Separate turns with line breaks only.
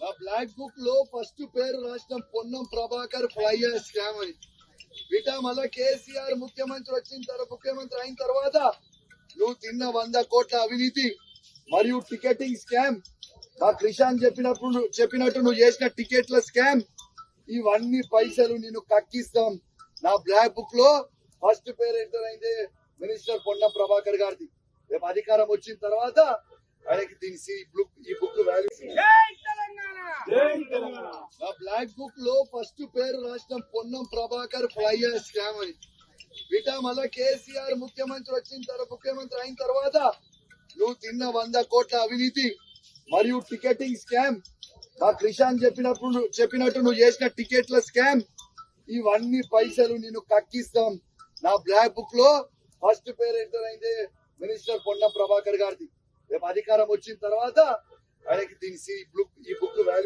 నా బ్లాక్ బుక్లో ఫస్ట్ పేరు రాసిన పొన్నం ప్రభాకర్ ఫ్లైయర్ స్కామ్ అని. బిటా మళ్ళా కేసీఆర్ ముఖ్యమంత్రి వచ్చిన తర్వాత ముఖ్యమంత్రి అయిన తర్వాత నువ్వు తిన్న వంద కోట్ల అవినీతి మరియు టికెటింగ్ స్కామ్ నా క్రిషాన్ చెప్పినప్పుడు చెప్పినట్టు నువ్వు చేసిన టికెట్ల స్కామ్ ఇవన్నీ పైసలు నేను కక్కిస్తాం. నా బ్లాక్ బుక్లో ఫస్ట్ పేరు ఎంటర్ అయింది మినిస్టర్ పొన్నం ప్రభాకర్ గారిది. రేపు అధికారం వచ్చిన తర్వాత ఆయనకి దీని ఈ బుక్ ఈ బుక్ వాల్యూ నా బ్లాక్ బుక్లో ఫస్ట్ పేరు రాసిన పొన్నం ప్రభాకర్ ఫ్లైయర్ స్కామ్ అని. బిటా మళ్ళా కేసీఆర్ ముఖ్యమంత్రి వచ్చిన తర్వాత ముఖ్యమంత్రి అయిన తర్వాత నువ్వు తిన్న వంద కోట్ల అవినీతి మరియు టికెటింగ్ స్కామ్ మా క్రిషాన్ చెప్పినప్పుడు చెప్పినట్టు నువ్వు చేసిన టికెట్ల స్కామ్ ఇవన్నీ పైసలు నేను కక్కిస్తాం. నా బ్లాక్ బుక్లో ఫస్ట్ పేరు ఎంటర్ అయింది మినిస్టర్ పొన్నం ప్రభాకర్ గారిది. రేపు అధికారం వచ్చిన తర్వాత ఆయనకి దీని సి- ఈ బుక్